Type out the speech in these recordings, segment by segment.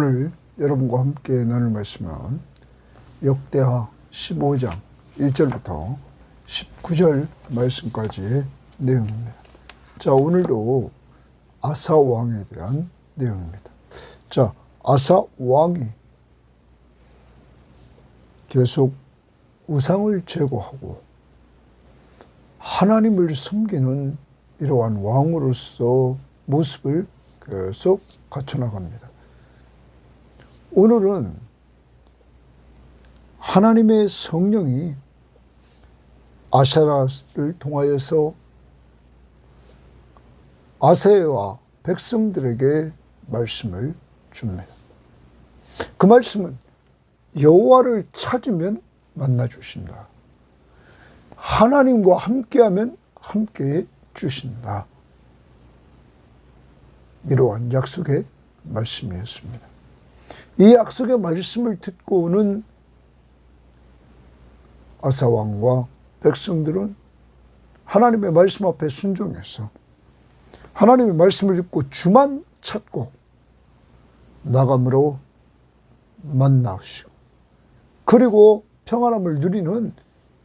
오늘 여러분과 함께 나눌 말씀은 역대하 15장 1절부터 19절 말씀까지의 내용입니다. 자, 오늘도 아사 왕에 대한 내용입니다. 자, 아사 왕이 계속 우상을 제거하고 하나님을 섬기는 이러한 왕으로서 모습을 계속 갖춰나갑니다. 오늘은 하나님의 성령이 아샤라를 통하여서 아세와 백성들에게 말씀을 줍니다. 그 말씀은 여호와를 찾으면 만나 주신다. 하나님과 함께하면 함께 주신다. 이러한 약속의 말씀이었습니다. 이 약속의 말씀을 듣고는 아사 왕과 백성들은 하나님의 말씀 앞에 순종해서 하나님의 말씀을 듣고 주만 찾고 나감으로 만나시고 그리고 평안함을 누리는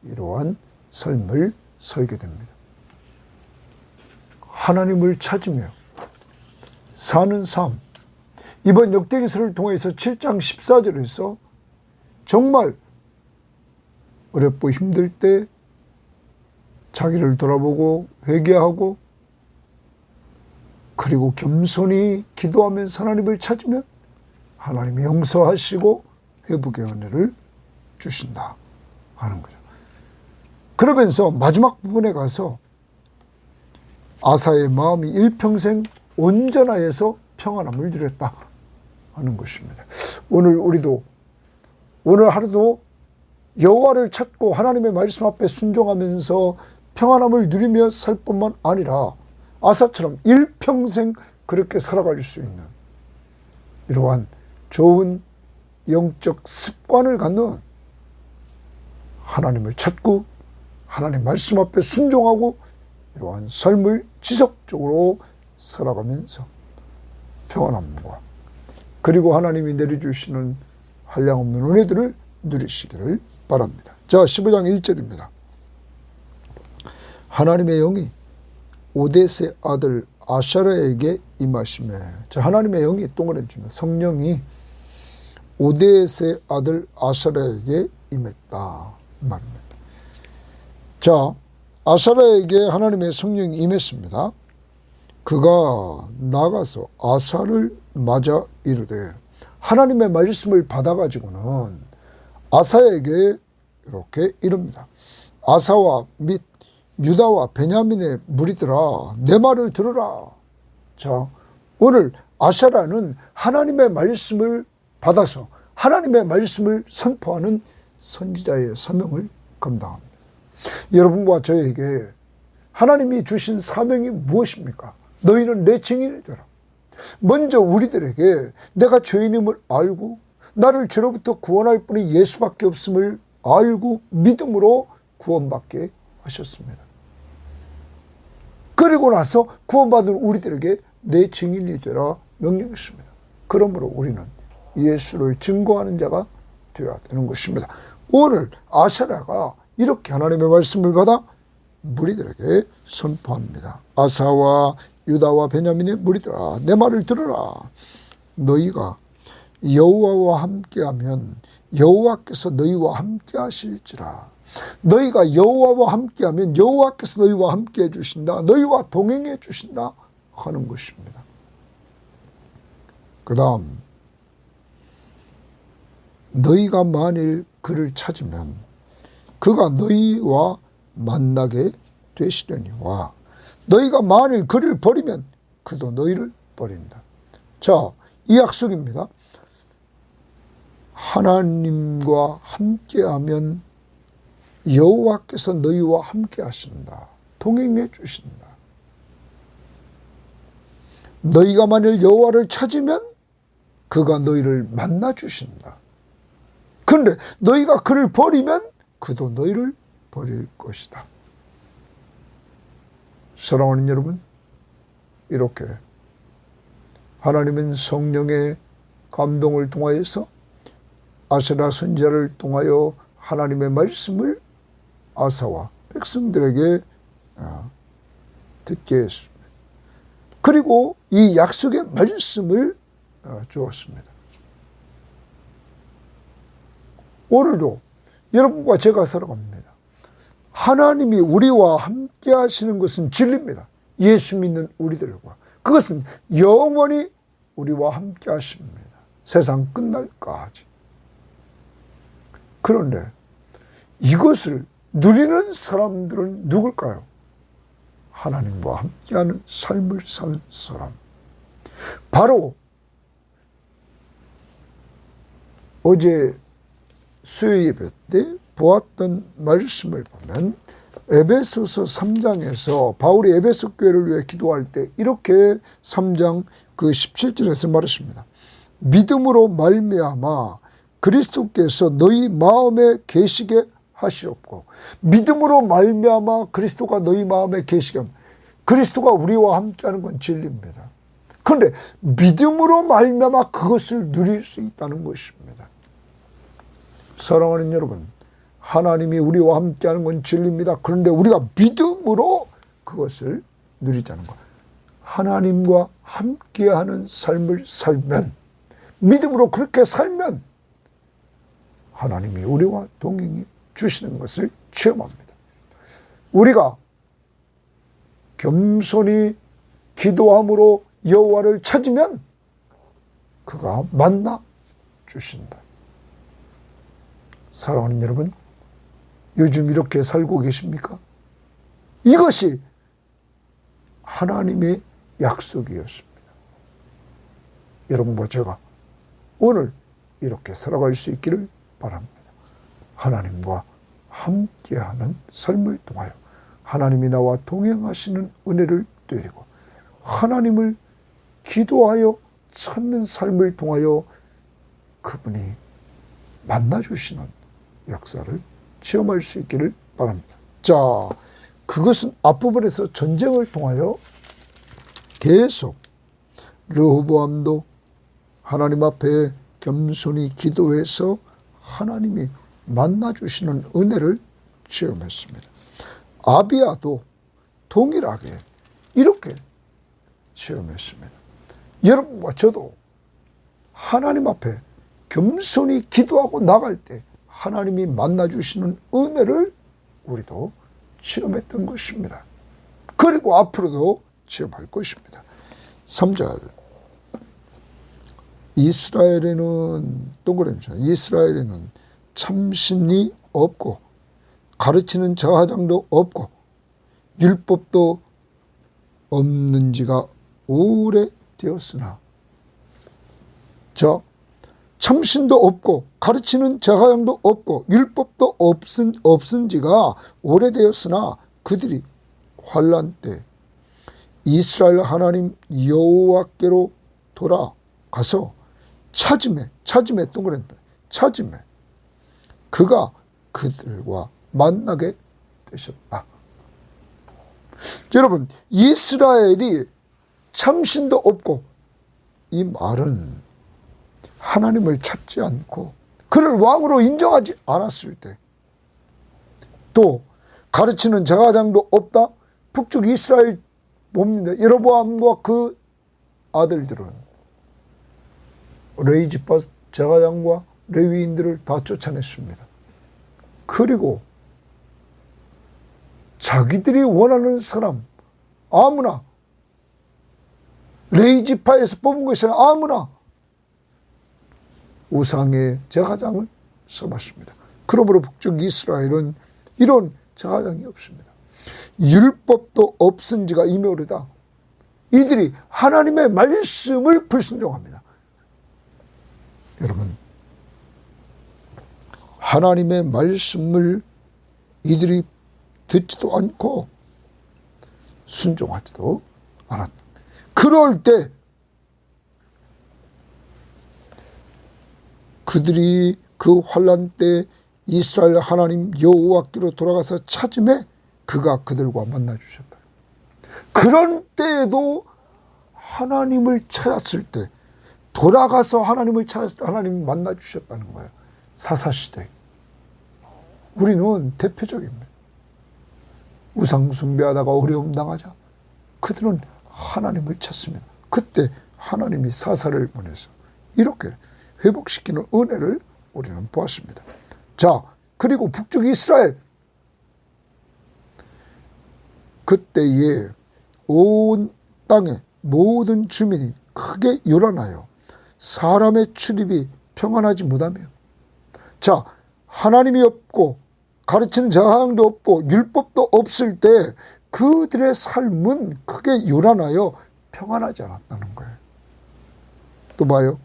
이러한 삶을 살게 됩니다. 하나님을 찾으며 사는 삶, 이번 역대기서를 통해서 7장 14절에서 정말 어렵고 힘들 때 자기를 돌아보고 회개하고 그리고 겸손히 기도하면서 하나님을 찾으면 하나님이 용서하시고 회복의 은혜를 주신다 하는 거죠. 그러면서 마지막 부분에 가서 아사의 마음이 일평생 온전하여서 평안함을 누렸다 하는 것입니다. 오늘 우리도 오늘 하루도 여호와를 찾고 하나님의 말씀 앞에 순종하면서 평안함을 누리며 살 뿐만 아니라 아사처럼 일평생 그렇게 살아갈 수 있는 이러한 좋은 영적 습관을 갖는 하나님을 찾고 하나님 말씀 앞에 순종하고 이러한 삶을 지속적으로 살아가면서 평안함과 그리고 하나님이 내려주시는 한량없는 은혜들을 누리시기를 바랍니다. 자, 15장 1절입니다. 하나님의 영이 오데스의 아들 아샤라에게 임하시매. 자, 하나님의 영이 동그라집니다. 성령이 오데스의 아들 아샤라에게 임했다. 말입니다. 자, 아사라에게 하나님의 성령이 임했습니다. 그가 나가서 아사를 맞아 이르되 하나님의 말씀을 받아가지고는 아사에게 이렇게 이릅니다. 아사와 및 유다와 베냐민의 무리들아 내 말을 들으라. 자 오늘 아사라는 하나님의 말씀을 받아서 하나님의 말씀을 선포하는 선지자의 사명을 감당합니다. 여러분과 저에게 하나님이 주신 사명이 무엇입니까? 너희는 내 증인이 되라. 먼저 우리들에게 내가 죄인임을 알고 나를 죄로부터 구원할 분이 예수밖에 없음을 알고 믿음으로 구원받게 하셨습니다. 그리고 나서 구원받은 우리들에게 내 증인이 되라 명령했습니다. 그러므로 우리는 예수를 증거하는 자가 되어야 되는 것입니다. 오늘 아사라가 이렇게 하나님의 말씀을 받아 무리들에게 선포합니다. 아사와 유다와 베냐민의 무리들아 내 말을 들으라. 너희가 여호와와 함께하면 여호와께서 너희와 함께하실지라. 너희가 여호와와 함께하면 여호와께서 너희와 함께해 주신다. 너희와 동행해 주신다 하는 것입니다. 그 다음 너희가 만일 그를 찾으면 그가 너희와 만나게 되시려니와 너희가 만일 그를 버리면 그도 너희를 버린다. 자, 이 약속입니다. 하나님과 함께하면 여호와께서 너희와 함께 하신다. 동행해 주신다. 너희가 만일 여호와를 찾으면 그가 너희를 만나 주신다. 그런데 너희가 그를 버리면 그도 너희를 버릴 것이다. 사랑하는 여러분, 이렇게 하나님은 성령의 감동을 통하여서 아세라 선지자를 통하여 하나님의 말씀을 아사와 백성들에게 어, 듣게 했습니다. 그리고 이 약속의 말씀을 어, 주었습니다. 오늘도 여러분과 제가 살아갑니다. 하나님이 우리와 함께 하시는 것은 진리입니다. 예수 믿는 우리들과. 그것은 영원히 우리와 함께 하십니다. 세상 끝날까지. 그런데 이것을 누리는 사람들은 누굴까요? 하나님과 함께하는 삶을 사는 사람. 바로 어제 수요 예배 때 보았던 말씀을 보면 에베소서 3장에서 바울이 에베소 교회를 위해 기도할 때 이렇게 3장 그 17절에서 말했습니다. 믿음으로 말미암아 그리스도께서 너희 마음에 계시게 하시옵고 믿음으로 말미암아 그리스도가 너희 마음에 계시게 합니다. 그리스도가 우리와 함께하는 건 진리입니다. 그런데 믿음으로 말미암아 그것을 누릴 수 있다는 것입니다. 사랑하는 여러분, 하나님이 우리와 함께하는 건 진리입니다. 그런데 우리가 믿음으로 그것을 누리자는 것. 하나님과 함께하는 삶을 살면, 믿음으로 그렇게 살면, 하나님이 우리와 동행해 주시는 것을 체험합니다. 우리가 겸손히 기도함으로 여호와를 찾으면 그가 만나 주신다. 사랑하는 여러분, 요즘 이렇게 살고 계십니까? 이것이 하나님의 약속이었습니다. 여러분과 제가 오늘 이렇게 살아갈 수 있기를 바랍니다. 하나님과 함께하는 삶을 통하여 하나님이 나와 동행하시는 은혜를 누리고 하나님을 기도하여 찾는 삶을 통하여 그분이 만나주시는 역사를 체험할 수 있기를 바랍니다. 자, 그것은 앞부분에서 전쟁을 통하여 계속 르호보암도 하나님 앞에 겸손히 기도해서 하나님이 만나주시는 은혜를 체험했습니다. 아비아도 동일하게 이렇게 체험했습니다. 여러분과 저도 하나님 앞에 겸손히 기도하고 나갈 때 하나님이 만나주시는 은혜를 우리도 체험했던 것입니다. 그리고 앞으로도 체험할 것입니다. 3절. 이스라엘에는 동그라미죠. 이스라엘에는 참신이 없고 가르치는 저하장도 없고 율법도 없는 지가 오래 되었으나 저 참신도 없고 가르치는 제사장도 없고 율법도 없은 없은 지가 오래되었으나 그들이 환란 때 이스라엘 하나님 여호와께로 돌아가서 찾음에 찾음에 동그란 찾음에 그가 그들과 만나게 되셨다. 여러분 이스라엘이 참신도 없고 이 말은 하나님을 찾지 않고 그를 왕으로 인정하지 않았을 때 또 가르치는 제사장도 없다. 북쪽 이스라엘 봅니다. 여로보암과 그 아들들은 레이 지파 제사장과 레위인들을 다 쫓아냈습니다. 그리고 자기들이 원하는 사람 아무나 레이 지파에서 뽑은 것이 아무나 우상의 제사장을 써봤습니다. 그러므로 북쪽 이스라엘은 이런 제사장이 없습니다. 율법도 없은 지가 이미 오래다. 이들이 하나님의 말씀을 불순종합니다. 여러분, 하나님의 말씀을 이들이 듣지도 않고 순종하지도 않았다. 그럴 때 그들이 그 환란 때 이스라엘 하나님 여호와께로 돌아가서 찾음에 그가 그들과 만나 주셨다. 그런 때에도 하나님을 찾았을 때 돌아가서 하나님을 찾았을 때 하나님이 만나 주셨다는 거예요. 사사 시대. 우리는 대표적입니다. 우상 숭배하다가 어려움 당하자 그들은 하나님을 찾습니다. 그때 하나님이 사사를 보내서 이렇게 회복시키는 은혜를 우리는 보았습니다. 자, 그리고 북쪽 이스라엘 그때에 온 땅의 모든 주민이 크게 요란하여 사람의 출입이 평안하지 못하며 자 하나님이 없고 가르치는 저항도 없고 율법도 없을 때 그들의 삶은 크게 요란하여 평안하지 않았다는 거예요. 또 봐요.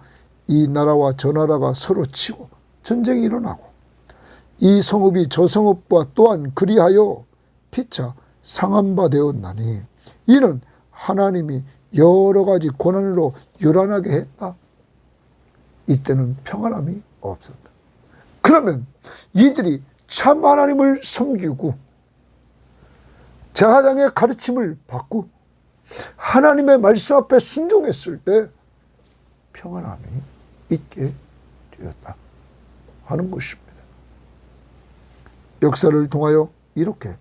이 나라와 저 나라가 서로 치고 전쟁이 일어나고 이 성읍이 저 성읍과 또한 그리하여 피차 상한 바 되었나니 이는 하나님이 여러 가지 고난으로 요란하게 했다. 이때는 평안함이 없었다. 그러면 이들이 참 하나님을 섬기고 제사장의 가르침을 받고 하나님의 말씀 앞에 순종했을 때 평안함이 있게 되었다 하는 것입니다. 역사를 통하여 이렇게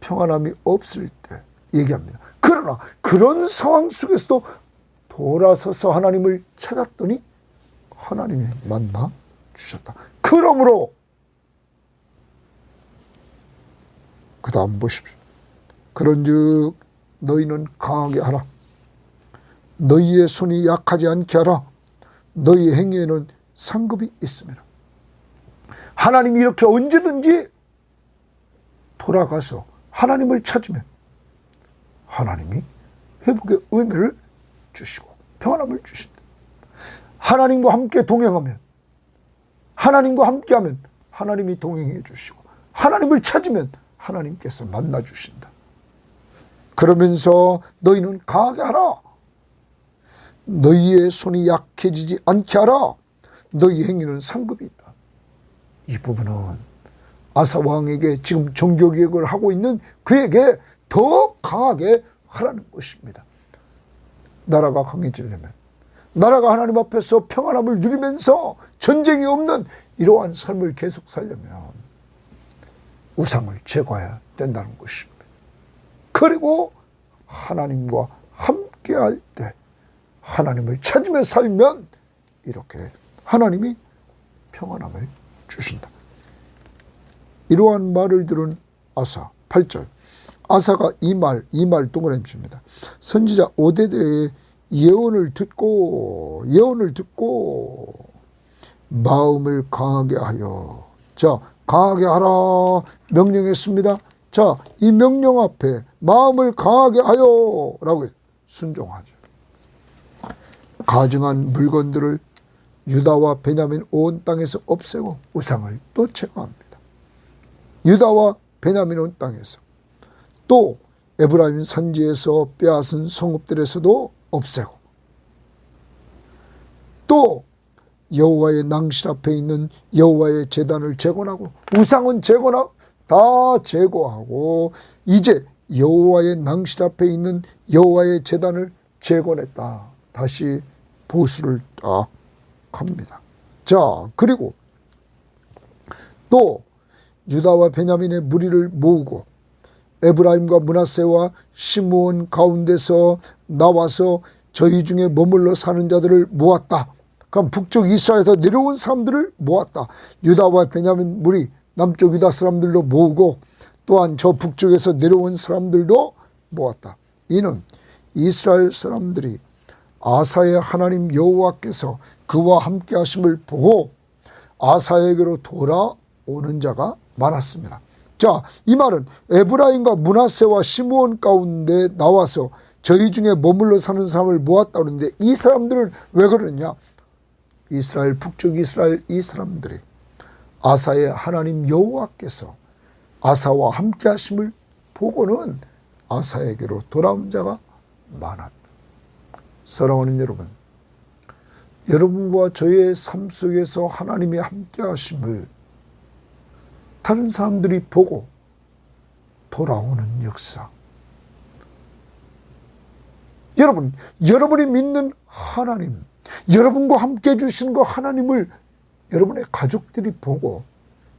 평안함이 없을 때 얘기합니다. 그러나 그런 상황 속에서도 돌아서서 하나님을 찾았더니 하나님이 만나 주셨다. 그러므로 그 다음 보십시오. 그런즉 너희는 강하게 하라. 너희의 손이 약하지 않게 하라. 너희의 행위에는 상급이 있습니다. 하나님이 이렇게 언제든지 돌아가서 하나님을 찾으면 하나님이 회복의 은혜를 주시고 평안함을 주신다. 하나님과 함께 동행하면 하나님과 함께하면 하나님이 동행해 주시고 하나님을 찾으면 하나님께서 만나 주신다. 그러면서 너희는 강하게 하라. 너희의 손이 약해지지 않게 하라. 너희 행위는 상급이 있다. 이 부분은 아사 왕에게 지금 종교 개혁을 하고 있는 그에게 더 강하게 하라는 것입니다. 나라가 강해지려면 나라가 하나님 앞에서 평안함을 누리면서 전쟁이 없는 이러한 삶을 계속 살려면 우상을 제거해야 된다는 것입니다. 그리고 하나님과 함께 할 때 하나님을 찾으며 살면 이렇게 하나님이 평안함을 주신다. 이러한 말을 들은 아사 8절 아사가 이 말, 이 말 동그라미입니다. 선지자 오데드의 예언을 듣고 예언을 듣고 마음을 강하게 하여 자 강하게 하라 명령했습니다. 자 이 명령 앞에 마음을 강하게 하여라고 순종하죠. 가증한 물건들을 유다와 베냐민 온 땅에서 없애고 우상을 또 제거합니다. 유다와 베냐민 온 땅에서 또 에브라임 산지에서 빼앗은 성읍들에서도 없애고 또 여호와의 낭실 앞에 있는 여호와의 제단을 재건하고 우상은 재건하고 다 제거하고 이제 여호와의 낭실 앞에 있는 여호와의 제단을 재건했다. 다시 보수를 딱 합니다. 자, 그리고 또 유다와 베냐민의 무리를 모으고 에브라임과 문하세와 시므온 가운데서 나와서 저희 중에 머물러 사는 자들을 모았다. 그럼 북쪽 이스라엘에서 내려온 사람들을 모았다. 유다와 베냐민 무리 남쪽 유다 사람들도 모으고 또한 저 북쪽에서 내려온 사람들도 모았다. 이는 이스라엘 사람들이 아사의 하나님 여호와께서 그와 함께 하심을 보고 아사에게로 돌아오는 자가 많았습니다. 자, 이 말은 에브라임과 문하세와 시므온 가운데 나와서 저희 중에 머물러 사는 사람을 모았다 그러는데 이 사람들은 왜 그러냐? 이스라엘 북쪽 이스라엘 이 사람들이 아사의 하나님 여호와께서 아사와 함께 하심을 보고는 아사에게로 돌아온 자가 많았다. 사랑하는 여러분, 여러분과 저의 삶 속에서 하나님이 함께 하심을 다른 사람들이 보고 돌아오는 역사. 여러분, 여러분이 믿는 하나님, 여러분과 함께 해주시는 거 하나님을 여러분의 가족들이 보고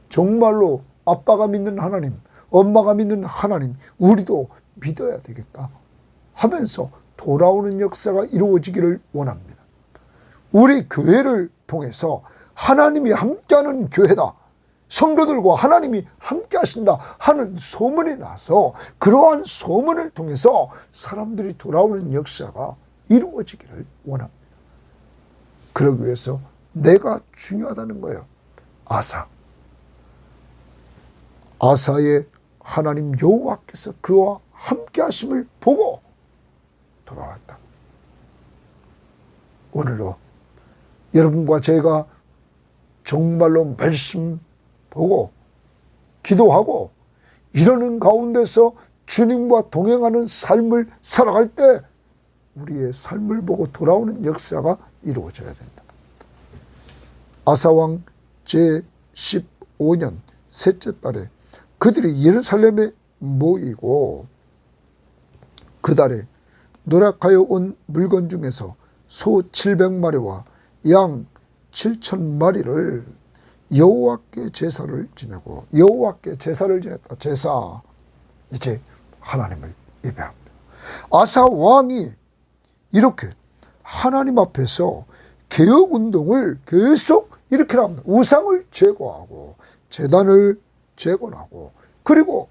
정말로 아빠가 믿는 하나님, 엄마가 믿는 하나님, 우리도 믿어야 되겠다 하면서 돌아오는 역사가 이루어지기를 원합니다. 우리 교회를 통해서 하나님이 함께하는 교회다. 성도들과 하나님이 함께 하신다 하는 소문이 나서 그러한 소문을 통해서 사람들이 돌아오는 역사가 이루어지기를 원합니다. 그러기 위해서 내가 중요하다는 거예요. 아사. 아사의 하나님 여호와께서 그와 함께 하심을 보고 돌아왔다. 오늘도 여러분과 제가 정말로 말씀 보고 기도하고 이러는 가운데서 주님과 동행하는 삶을 살아갈 때 우리의 삶을 보고 돌아오는 역사가 이루어져야 된다. 아사왕 제15년 셋째 달에 그들이 예루살렘에 모이고 그 달에 노력하여 온 물건 중에서 소 700마리와 양 7천마리를 여호와께 제사를 지내고 여호와께 제사를 지냈다. 제사 이제 하나님을 예배합니다. 아사 왕이 이렇게 하나님 앞에서 개혁 운동을 계속 이렇게 합니다. 우상을 제거하고 재단을 재건하고 그리고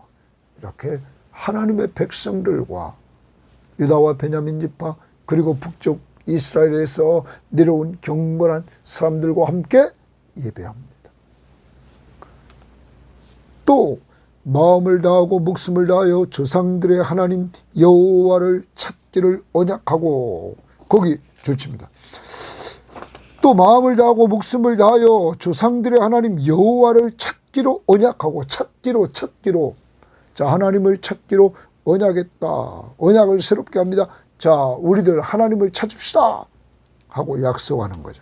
이렇게 하나님의 백성들과 유다와 베냐민 지파 그리고 북쪽 이스라엘에서 내려온 경건한 사람들과 함께 예배합니다. 또 마음을 다하고 목숨을 다하여 조상들의 하나님 여호와를 찾기를 언약하고 거기 줄칩니다. 또 마음을 다하고 목숨을 다하여 조상들의 하나님 여호와를 찾기로 언약하고 찾기로 찾기로 자 하나님을 찾기로 언약했다. 언약을 새롭게 합니다. 자 우리들 하나님을 찾읍시다 하고 약속하는 거죠.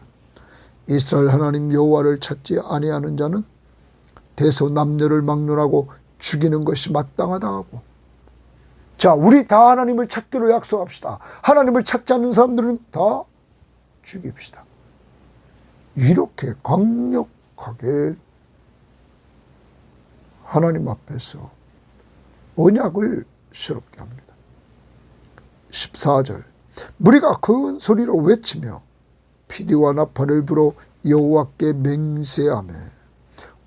이스라엘 하나님 여호와를 찾지 아니하는 자는 대소 남녀를 막론하고 죽이는 것이 마땅하다 하고 자 우리 다 하나님을 찾기로 약속합시다. 하나님을 찾지 않는 사람들은 다 죽입시다. 이렇게 강력하게 하나님 앞에서 언약을 새롭게 합니다. 14절 무리가 큰 소리로 외치며 피리와 나팔을 불어 여호와께 맹세하며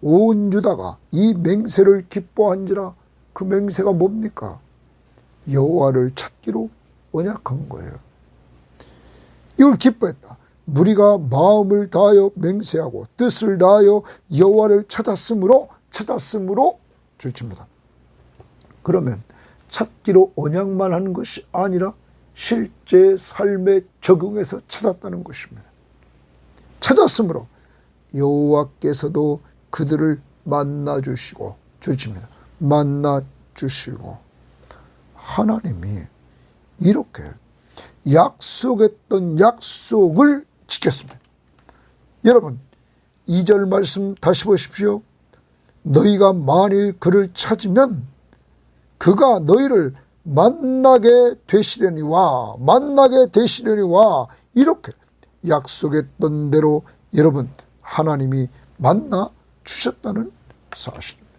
온 유다가 이 맹세를 기뻐한지라 그 맹세가 뭡니까? 여호와를 찾기로 언약한 거예요. 이걸 기뻐했다. 무리가 마음을 다하여 맹세하고 뜻을 다하여 여호와를 찾았으므로 찾았으므로 줄칩니다. 그러면 찾기로 언약만 하는 것이 아니라 실제 삶에 적용해서 찾았다는 것입니다. 찾았으므로 여호와께서도 그들을 만나 주시고 주십니다. 만나 주시고 하나님이 이렇게 약속했던 약속을 지켰습니다. 여러분, 2절 말씀 다시 보십시오. 너희가 만일 그를 찾으면 그가 너희를 만나게 되시려니와 만나게 되시려니와 이렇게 약속했던 대로 여러분 하나님이 만나 주셨다는 사실입니다.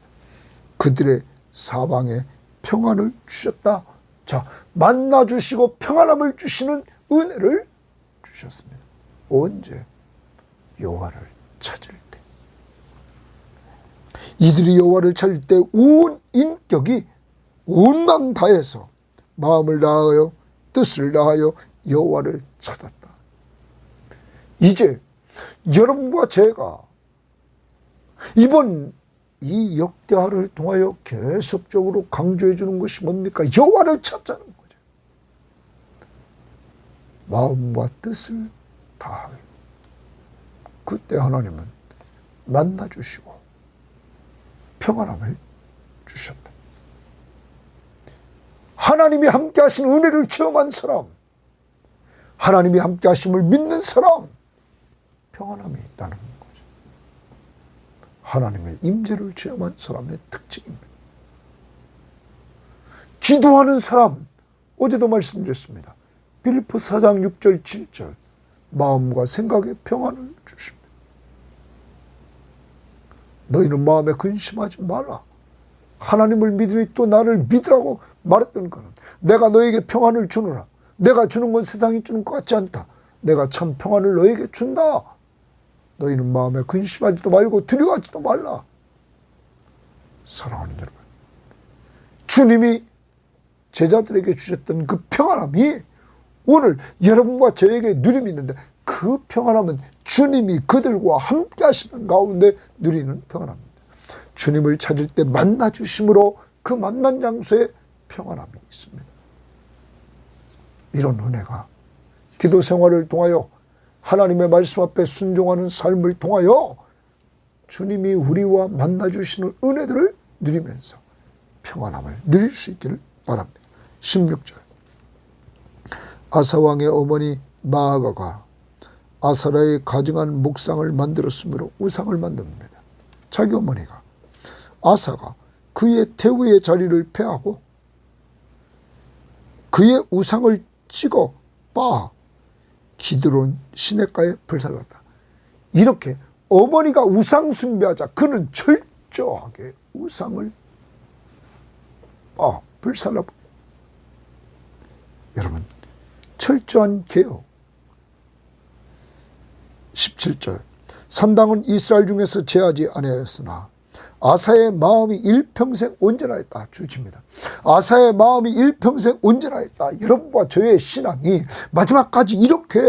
그들의 사방에 평안을 주셨다. 자, 만나 주시고 평안함을 주시는 은혜를 주셨습니다. 언제? 여호와를 찾을 때. 이들이 여호와를 찾을 때 온 인격이 온 마음 다해서 마음을 다하여 뜻을 다하여 여호와를 찾았다. 이제 여러분과 제가 이번 이 역대하를 통하여 계속적으로 강조해 주는 것이 뭡니까? 여호와를 찾자는 거죠. 마음과 뜻을 다하여 그때 하나님은 만나 주시고 평안함을 주셨다. 하나님이 함께 하신 은혜를 체험한 사람, 하나님이 함께 하심을 믿는 사람, 평안함이 있다는 거죠. 하나님의 임재를 체험한 사람의 특징입니다. 기도하는 사람, 어제도 말씀드렸습니다. 빌리포 4장 6절 7절 마음과 생각에 평안을 주십니다. 너희는 마음에 근심하지 말라. 하나님을 믿으니 또 나를 믿으라고 말했던 것은 내가 너에게 평안을 주노라. 내가 주는 건 세상이 주는 것 같지 않다. 내가 참 평안을 너에게 준다. 너희는 마음에 근심하지도 말고 두려워하지도 말라. 사랑하는 여러분. 주님이 제자들에게 주셨던 그 평안함이 오늘 여러분과 저에게 누림이 있는데 그 평안함은 주님이 그들과 함께 하시는 가운데 누리는 평안함입니다. 주님을 찾을 때 만나 주심으로 그 만난 장소에 평안함이 있습니다. 이런 은혜가 기도 생활을 통하여 하나님의 말씀 앞에 순종하는 삶을 통하여 주님이 우리와 만나 주시는 은혜들을 누리면서 평안함을 누릴 수 있기를 바랍니다. 16절. 아사왕의 어머니 마아가가 아사라의 가증한 목상을 만들었으므로 우상을 만듭니다. 자기 어머니가 아사가 그의 태우의 자리를 패하고 그의 우상을 찍어 빠 기드론 시내가에 불살랐다. 이렇게 어머니가 우상 숭배하자 그는 철저하게 우상을 빠 불살라 여러분 철저한 개혁. 17절. 산당은 이스라엘 중에서 제하지 아니하였으나 아사의 마음이 일평생 온전하였다 주집니다. 아사의 마음이 일평생 온전하였다. 여러분과 저의 신앙이 마지막까지 이렇게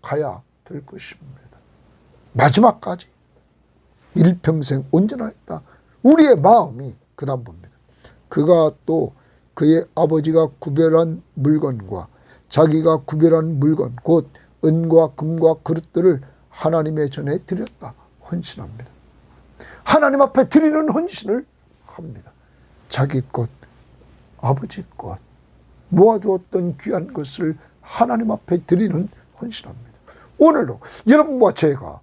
가야 될 것입니다. 마지막까지 일평생 온전하였다. 우리의 마음이 그 다음 봅니다. 그가 또 그의 아버지가 구별한 물건과 자기가 구별한 물건 곧 은과 금과 그릇들을 하나님의 전에 드렸다. 헌신합니다. 하나님 앞에 드리는 헌신을 합니다. 자기 것, 아버지 것, 모아두었던 귀한 것을 하나님 앞에 드리는 헌신합니다. 오늘도 여러분과 제가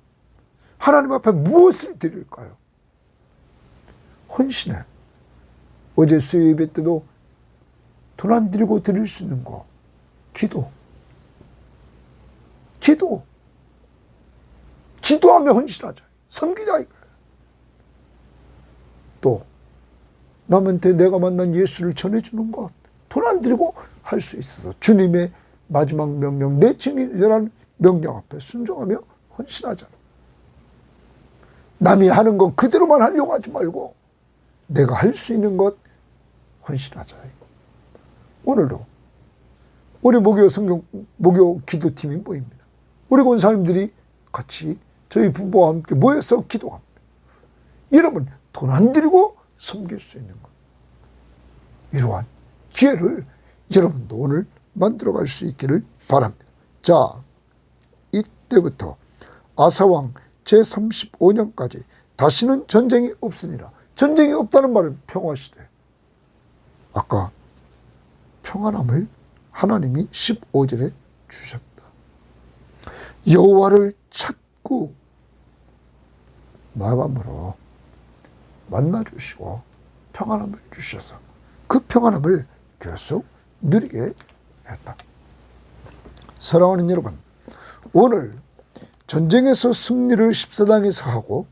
하나님 앞에 무엇을 드릴까요? 헌신해. 어제 수요 예배 때도 돈안 들이고 드릴 수 있는 거. 기도. 기도. 기도하며 헌신하자. 섬기자 이거예요. 또 남한테 내가 만난 예수를 전해주는 것. 돈 안 들이고 할 수 있어서 주님의 마지막 명령, 내 증인이라는 명령 앞에 순종하며 헌신하잖아. 남이 하는 것 그대로만 하려고 하지 말고 내가 할 수 있는 것 헌신하자. 오늘도 우리 목요 성경 목요 기도팀이 모입니다. 우리 권사님들이 같이 저희 부부와 함께 모여서 기도합니다. 여러분 돈 안 들이고 섬길 수 있는 것. 이러한 기회를 여러분도 오늘 만들어 갈 수 있기를 바랍니다. 자, 이때부터 아사왕 제35년까지 다시는 전쟁이 없으니라. 전쟁이 없다는 말은 평화시대. 아까 평안함을 하나님이 15절에 주셨다. 여호와를 찾고 마감으로 만나 주시고 평안함을 주셔서 그 평안함을 계속 누리게 했다. 사랑하는 여러분, 오늘 전쟁에서 승리를 14당에서 하고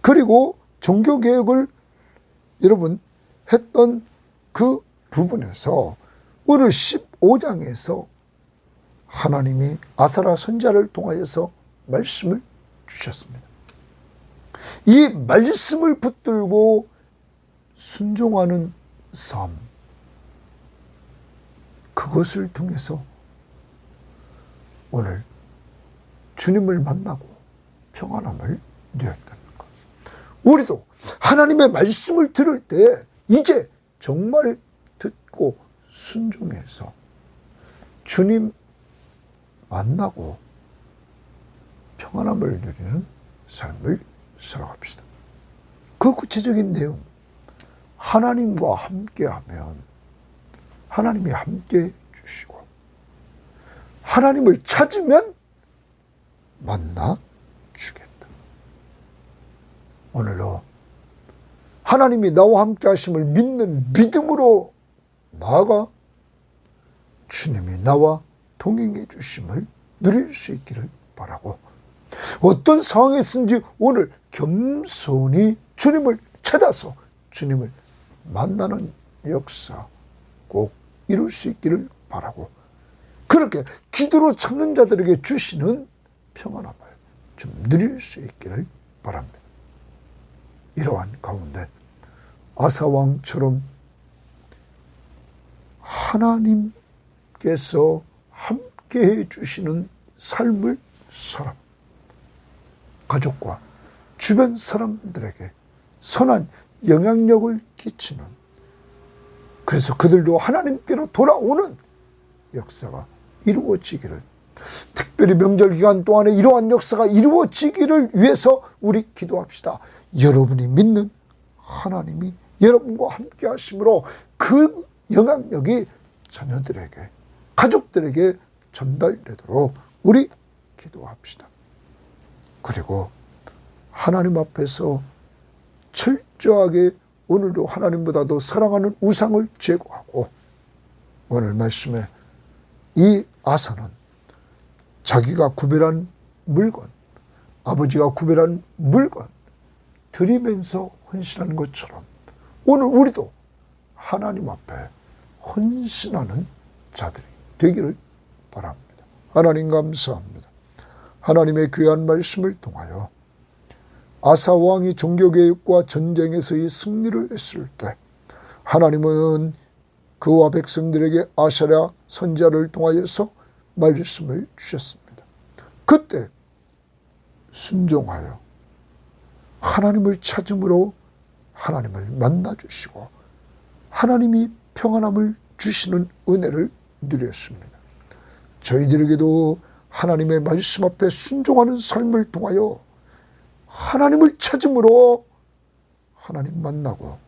그리고 종교개혁을 여러분 했던 그 부분에서 오늘 15장에서 하나님이 아사라 선자를 통하여서 말씀을 주셨습니다. 이 말씀을 붙들고 순종하는 삶, 그것을 통해서 오늘 주님을 만나고 평안함을 누렸다는 것. 우리도 하나님의 말씀을 들을 때 이제 정말 듣고 순종해서 주님 만나고 평안함을 누리는 삶을 살아갑시다. 그 구체적인 내용, 하나님과 함께하면 하나님이 함께 주시고 하나님을 찾으면 만나 주겠다. 오늘도 하나님이 나와 함께 하심을 믿는 믿음으로 나아가 주님이 나와 동행해 주심을 누릴 수 있기를 바라고 어떤 상황에 있든지 오늘 겸손히 주님을 찾아서 주님을 만나는 역사 꼭 이룰 수 있기를 바라고 그렇게 기도로 찾는 자들에게 주시는 평안함을 좀 누릴 수 있기를 바랍니다. 이러한 가운데 아사왕처럼 하나님께서 함께 해 주시는 삶을 사람, 가족과 주변 사람들에게 선한 영향력을 끼치는 그래서 그들도 하나님께로 돌아오는 역사가 이루어지기를 특별히 명절 기간 동안에 이러한 역사가 이루어지기를 위해서 우리 기도합시다. 여러분이 믿는 하나님이 여러분과 함께 하심으로 그 영향력이 자녀들에게 가족들에게 전달되도록 우리 기도합시다. 그리고 하나님 앞에서 철저하게 오늘도 하나님보다도 사랑하는 우상을 제거하고 오늘 말씀에 이 아사는 자기가 구별한 물건, 아버지가 구별한 물건 드리면서 헌신하는 것처럼 오늘 우리도 하나님 앞에 헌신하는 자들이 되기를 바랍니다. 하나님 감사합니다. 하나님의 귀한 말씀을 통하여 아사 왕이 종교개혁과 전쟁에서의 승리를 했을 때 하나님은 그와 백성들에게 아샤랴 선자를 통하여서 말씀을 주셨습니다. 그때 순종하여 하나님을 찾음으로 하나님을 만나 주시고 하나님이 평안함을 주시는 은혜를 누렸습니다. 저희들에게도 하나님의 말씀 앞에 순종하는 삶을 통하여 하나님을 찾음으로 하나님 만나고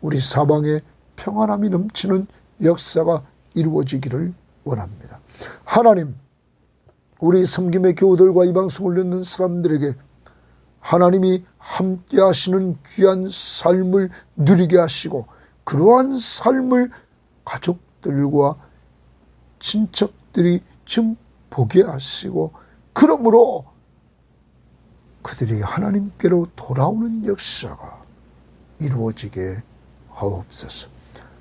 우리 사방에 평안함이 넘치는 역사가 이루어지기를 원합니다. 하나님, 우리 섬김의 교우들과 이 방송을 듣는 사람들에게 하나님이 함께 하시는 귀한 삶을 누리게 하시고 그러한 삶을 가족들과 친척들이 좀 보게 하시고 그러므로 그들이 하나님께로 돌아오는 역사가 이루어지게 하옵소서.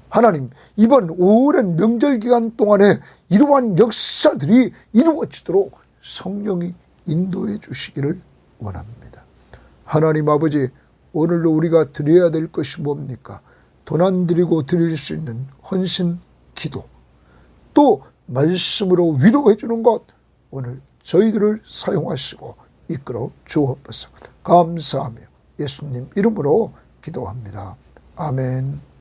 하나님, 이번 오랜 명절 기간 동안에 이러한 역사들이 이루어지도록 성령이 인도해 주시기를 원합니다. 하나님 아버지, 오늘도 우리가 드려야 될 것이 뭡니까? 돈안 드리고 드릴 수 있는 헌신 기도. 또 말씀으로 위로해 주는 것. 오늘 저희들을 사용하시고 이끌어 주옵소서. 감사하며 예수님 이름으로 기도합니다. 아멘.